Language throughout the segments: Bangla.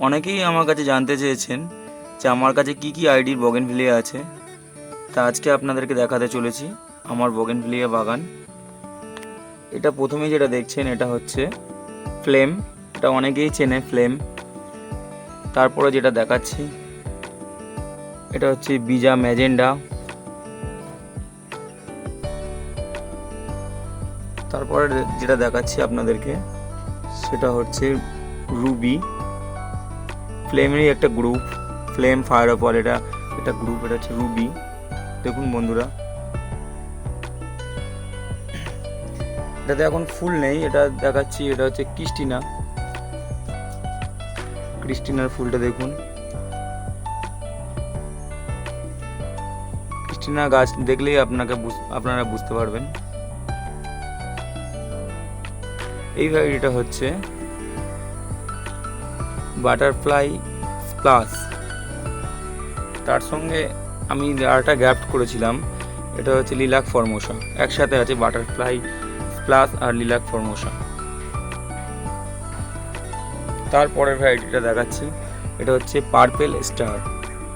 অনেকেই আমার কাছে জানতে চেয়েছেন যে আমার কাছে কি কি আইডির বগেনভিলিয়া আছে। তা আজকে আপনাদেরকে দেখাতে চলেছি আমার বগেনভিলিয়া বাগান। এটা প্রথমে যেটা দেখছেন, এটা হচ্ছে ফ্লেম। এটা অনেকেই চেনে ফ্লেম। তারপরে যেটা দেখাচ্ছি, এটা হচ্ছে বিজা ম্যাজেন্ডা। তারপরে যেটা দেখাচ্ছি আপনাদেরকে, সেটা হচ্ছে রুবি। ফ্লেমেরই একটা গ্রুপ ফ্লেম ফায়ার অফ এটা একটা গ্রুপ এটা হচ্ছে রুবি দেখুন বন্ধুরা। এটাতে এখন ফুল নেই, এটা দেখাচ্ছি, এটা হচ্ছে ক্রিস্টিনা ক্রিস্টিনার ফুলটা দেখুন। ক্রিস্টিনা গাছ দেখলেই আপনাকে আপনারা বুঝতে পারবেন। এই ভ্যারাইটিটা হচ্ছে বাটারফ্লাই প্লাস। তার সঙ্গে আমি আরেকটা গ্যাপ্ট করেছিলাম, এটা হচ্ছে লিলাক ফরমোসা একসাথে আছে বাটারফ্লাই প্লাস আর লিলাক ফরমোসা তারপরের ভ্যারাইটিটা দেখাচ্ছি, এটা হচ্ছে পার্পেল স্টার।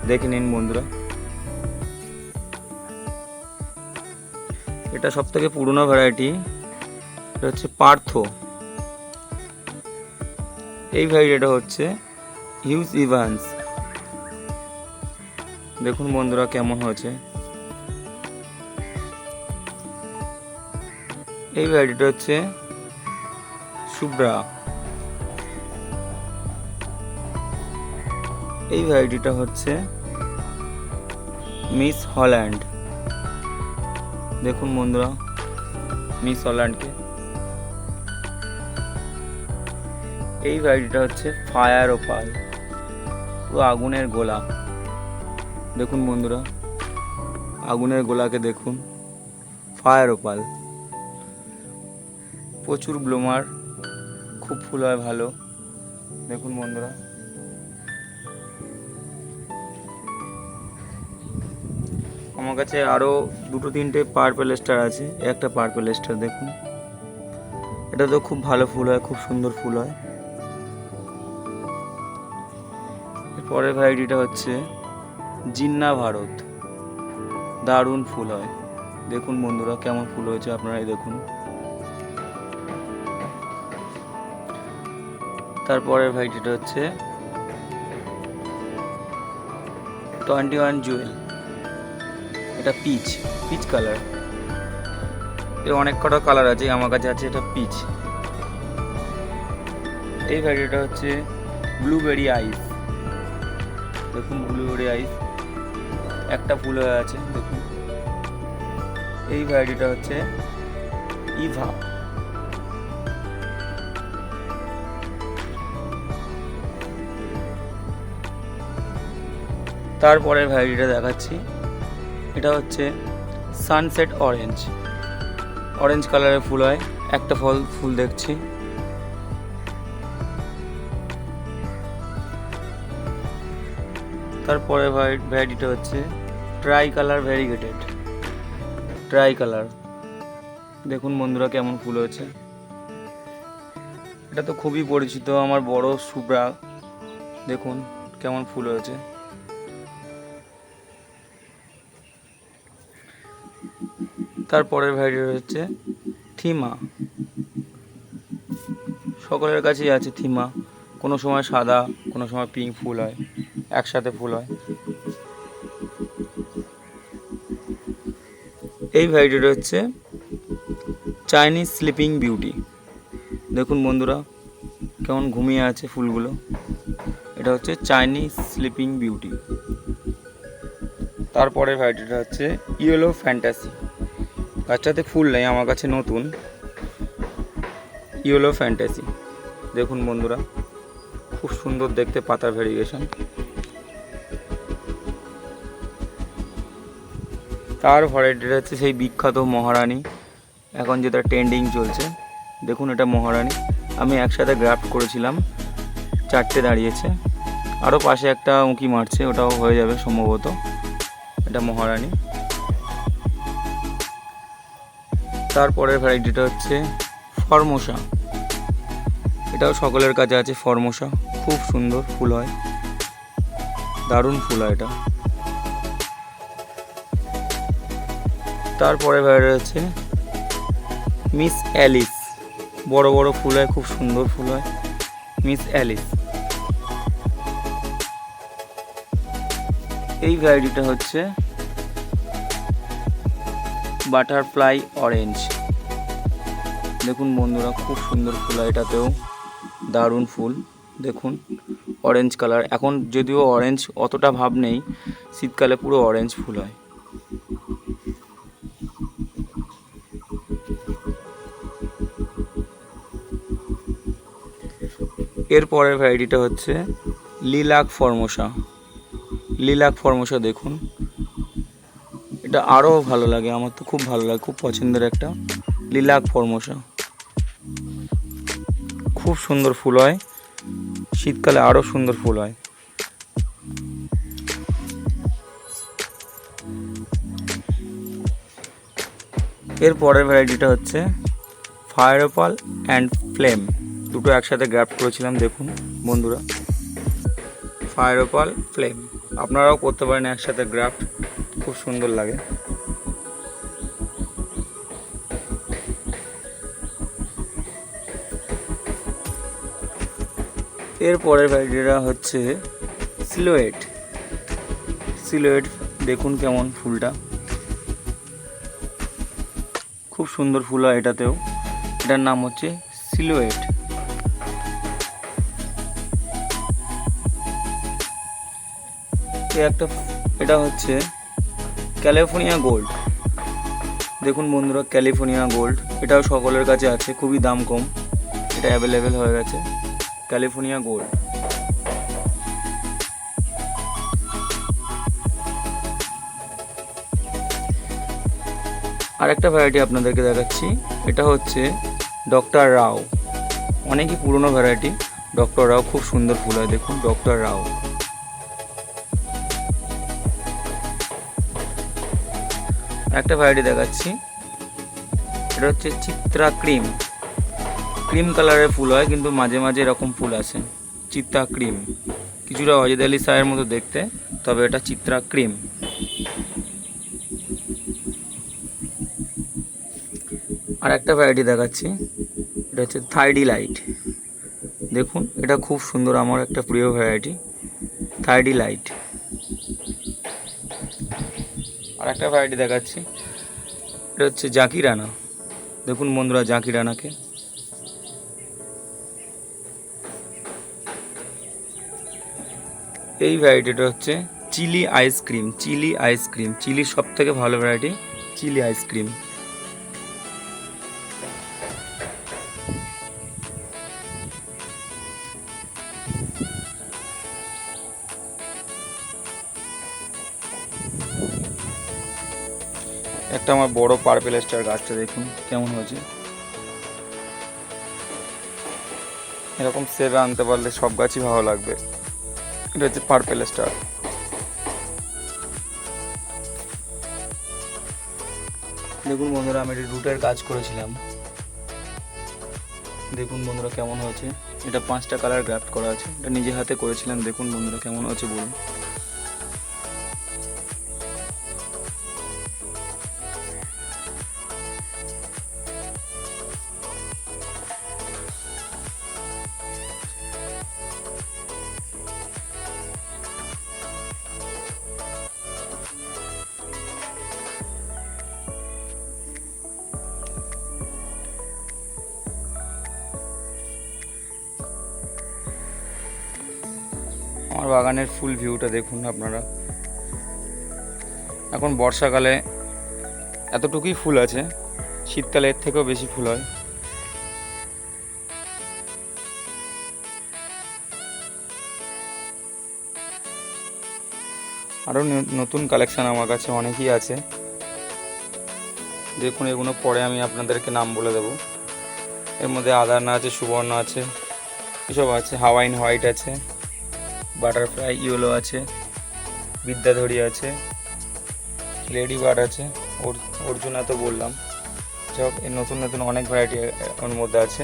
দেখে নিন বন্ধুরা। এটা সব থেকে পুরনো ভ্যারাইটি, এটা হচ্ছে পার্থ। এই ভ্যারাইটিটা হচ্ছে হিউজ ইভান্স। দেখুন বন্ধুরা কেমন হয়েছে। এই ভ্যারাইটিটা হচ্ছে শুভ্রা এই ভ্যারাইটিটা হচ্ছে মিস হল্যান্ড। দেখুন বন্ধুরা, মিস হল্যান্ডকে। এই ভ্যারাইটিটা হচ্ছে ফায়ার ওপাল পুরো আগুনের গোলা। দেখুন বন্ধুরা, আগুনের গোলাকে দেখুন, ফায়ার ওপাল প্রচুর ব্লোমার, খুব ফুল হয় ভালো। দেখুন বন্ধুরা। আমার কাছে আরও দুটো তিনটে পার্পেল স্টার আছে, একটা পার্পেল স্টার দেখুন। এটা তো খুব ভালো ফুল হয়, খুব সুন্দর ফুল হয়। পরের ভ্যারাইটিটা হচ্ছে জিন্না ভারত। দারুণ ফুল হয়। দেখুন বন্ধুরা, কেমন ফুল হয়েছে আপনারাই দেখুন। তারপরের ভ্যারাইটিটা হচ্ছে টোয়েন্টি ওয়ান জুয়েল। এটা পিচ পিচ কালারের অনেক কটা কালার আছে, আমার কাছে আছে এটা পিচ এই ভ্যারাইটিটা হচ্ছে ব্লুবেরি আইস দেখুন ব্লুবেরি আইস একটা ফুল হয়ে আছে, দেখুন। এই ভ্যারাইটিটা হচ্ছে ইভা তারপরের ভ্যারাইটিটা দেখাচ্ছি। এটা হচ্ছে সানসেট অরেঞ্জ অরেঞ্জ কালারের ফুল হয়, একটা ফল, ফুল দেখছি। তারপরে ভ্যারাইটিটা হচ্ছে tricolour variegated. Tricolour. দেখুন বন্ধুরা কেমন ফুল হয়েছে। এটা তো খুবই পরিচিত আমার বড় সুব্রা। দেখুন কেমন ফুল হয়েছে। তারপরের ভ্যারাইটি হচ্ছে থিমা। সকলের কাছেই আছে থিমা। কোনো সময় সাদা, কোনো সময় পিঙ্ক ফুল হয়। একসাথে ফুল হয়। এই ভ্যারাইটিটা হচ্ছে চাইনিজ স্লিপিং বিউটি দেখুন বন্ধুরা, কেমন ঘুমিয়ে আছে ফুলগুলো। এটা হচ্ছে চাইনিজ স্লিপিং বিউটি তারপরের ভ্যারাইটিটা হচ্ছে ইয়েলো ফ্যান্টাসি গাছটাতে ফুল নেই, আমার কাছে নতুন। ইয়েলো ফ্যান্টাসি দেখুন বন্ধুরা, খুব সুন্দর দেখতে পাতার ভেরিয়েশন। তার ভ্যারাইটিটা হচ্ছে সেই বিখ্যাত মহারানী। এখন যেটা ট্রেন্ডিং চলছে, দেখুন এটা মহারানী। আমি একসাথে গ্রাফট করেছিলাম, চারটে দাঁড়িয়েছে। আরও পাশে একটা উঁকি মারছে, ওটাও হয়ে যাবে সম্ভবত। এটা মহারানী। তারপরের ভ্যারাইটিটা হচ্ছে ফরমোসা। এটাও সকলের কাছে আছে ফরমোসা। খুব সুন্দর ফুল হয়। দারুণ ফুল হয় এটা। তারপরে ভ্যারাইটি আছে মিস অ্যালিস। বড় বড় ফুল হয়, খুব সুন্দর ফুল হয়। Miss Alice. এই ভ্যারাইটিটা হচ্ছে বাটারফ্লাই অরেঞ্জ। দেখুন বন্ধুরা, খুব সুন্দর ফুল হয় এটাতেও। দারুণ ফুল। দেখুন, অরেঞ্জ কালার। এখন যদিও অরেঞ্জ অতটা ভাব নেই, শীতকালে পুরো অরেঞ্জ ফুল হয়। এর পরের ভ্যারাইটিটা হচ্ছে লিলাক ফর্মোসা। লিলাক ফর্মোসা দেখুন। এটা আরও ভালো লাগে, আমার তো খুব ভালো লাগে, খুব পছন্দের একটা লিলাক ফর্মোসা। খুব সুন্দর ফুল হয়। শীতকালে আরও সুন্দর ফুল হয়। এর পরের ভ্যারাইটিটা হচ্ছে ফায়ারপাল অ্যান্ড ফ্লেম। দুটো একসাথে গ্রাফট করেছিলাম, দেখুন বন্ধুরা। ফায়ারপাল ফ্লেম আপনারাও করতে পারেন একসাথে গ্রাফট খুব সুন্দর লাগে। এর পরের ভ্যারাইটিটা হচ্ছে সিলোয়েট সিলোয়েট দেখুন কেমন ফুলটা। খুব সুন্দর ফুল হয় এটাতেও। এটার নাম হচ্ছে সিলোয়েট এ একটা, এটা হচ্ছে ক্যালিফোর্নিয়া গোল্ড। দেখুন বন্ধুরা, ক্যালিফোর্নিয়া গোল্ড। এটাও সকলের কাছে আছে, খুবই দাম কম। এটা অ্যাভেলেবেল হয়ে গেছে, ক্যালিফোর্নিয়া গোল্ড। আরেকটা ভ্যারাইটি আপনাদেরকে দেখাচ্ছি, এটা হচ্ছে ডক্টর রাও। অনেকই পুরনো ভ্যারাইটি ডক্টর রাও খুব সুন্দর ফুল হয়, দেখুন ডক্টর রাও। একটা ভ্যারাইটি দেখাচ্ছি। এটা হচ্ছে চিত্রা ক্রিম। ক্রিম কালারের ফুল হয়, কিন্তু মাঝে মাঝে এরকম ফুল আসে। চিত্রা ক্রিম। কিছুটা অজিত আলী সায়ের মতো দেখতে, তবে এটা চিত্রা ক্রিম। আর একটা ভ্যারাইটি দেখাচ্ছি। এটা হচ্ছে থাইডি লাইট। দেখুন, এটা খুব সুন্দর, আমার একটা প্রিয় ভ্যারাইটি থাইডি লাইট। আর একটা ভ্যারাইটি দেখাচ্ছি। এটা হচ্ছে জাঁকি রানা। দেখুন বন্ধুরা জাকিরানাকে এই ভ্যারাইটিটা হচ্ছে চিলি আইসক্রিম চিলি আইসক্রিম চিলির সব থেকে ভালো ভ্যারাইটি চিলি আইসক্রিম একটা আমার বড় পার্পেল স্টার গাছটা দেখুন, কেমন হয়েছে। এরকম সেবে আনতে পারলে সব গাছই ভালো লাগবে। এটা হচ্ছে পার্পেল স্টার দেখুন বন্ধুরা, আমি এটা রুটের কাজ করেছিলাম। দেখুন বন্ধুরা, কেমন হয়েছে। এটা পাঁচটা কালার গ্রাফট করা আছে। এটা নিজে হাতে করেছিলাম। দেখুন বন্ধুরা, কেমন হয়েছে বলুন। আমার বাগানের ফুল ভিউটা দেখুন আপনারা। এখন বর্ষাকালে এতটুকুই ফুল আছে, শীতকালে এর থেকেও বেশি ফুল হয়। আরও নতুন কালেকশান আমার কাছে অনেকই আছে। দেখুন, এগুলো পরে আমি আপনাদেরকে নাম বলে দেবো। এর মধ্যে আদারনা আছে, সুবর্ণ আছে, এসব আছে, হাওয়াইন হোয়াইট আছে। বাটারফ্লাই ইয়েলো আছে, বিদ্যাধরী আছে লেডি বার্ড আছে অর্জুনা তো বললাম। সব এর নতুন নতুন অনেক ভ্যারাইটি ওর মধ্যে আছে।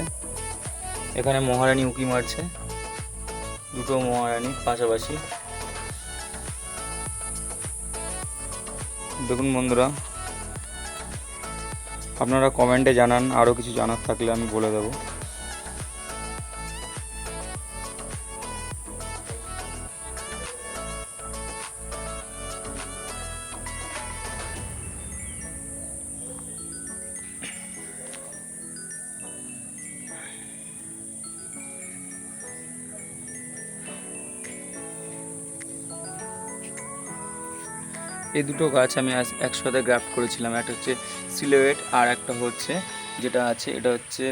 এখানে মহারানী উঁকি মারছে, দুটো মহারানি পাশাপাশি। দেখুন বন্ধুরা, আপনারা কমেন্টে জানান আরও কিছু জানার থাকলে আমি বলে দেবো। এই দুটো গাছ আমি একসাথে গ্রাফট করেছিলাম। একটা হচ্ছে সিলোয়েট আর একটা হচ্ছে যেটা আছে, এটা হচ্ছে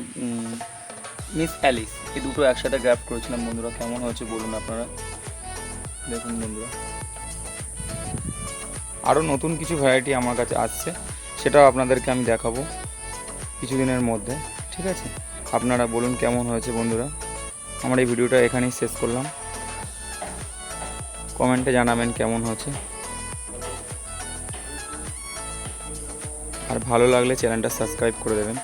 মিস অ্যালিস এই দুটো একসাথে গ্রাফট করেছিলাম। বন্ধুরা, কেমন হয়েছে বলুন আপনারা? দেখুন বন্ধুরা। আরও নতুন কিছু ভ্যারাইটি আমার কাছে আসছে, সেটাও আপনাদেরকে আমি দেখাবো কিছুদিনের মধ্যে, ঠিক আছে? আপনারা বলুন কেমন হয়েছে বন্ধুরা? আমার এই ভিডিওটা এখানেই শেষ করলাম। কমেন্টে জানাবেন কেমন হয়েছে। আর ভালো লাগলে চ্যানেলটা সাবস্ক্রাইব করে দেবেন।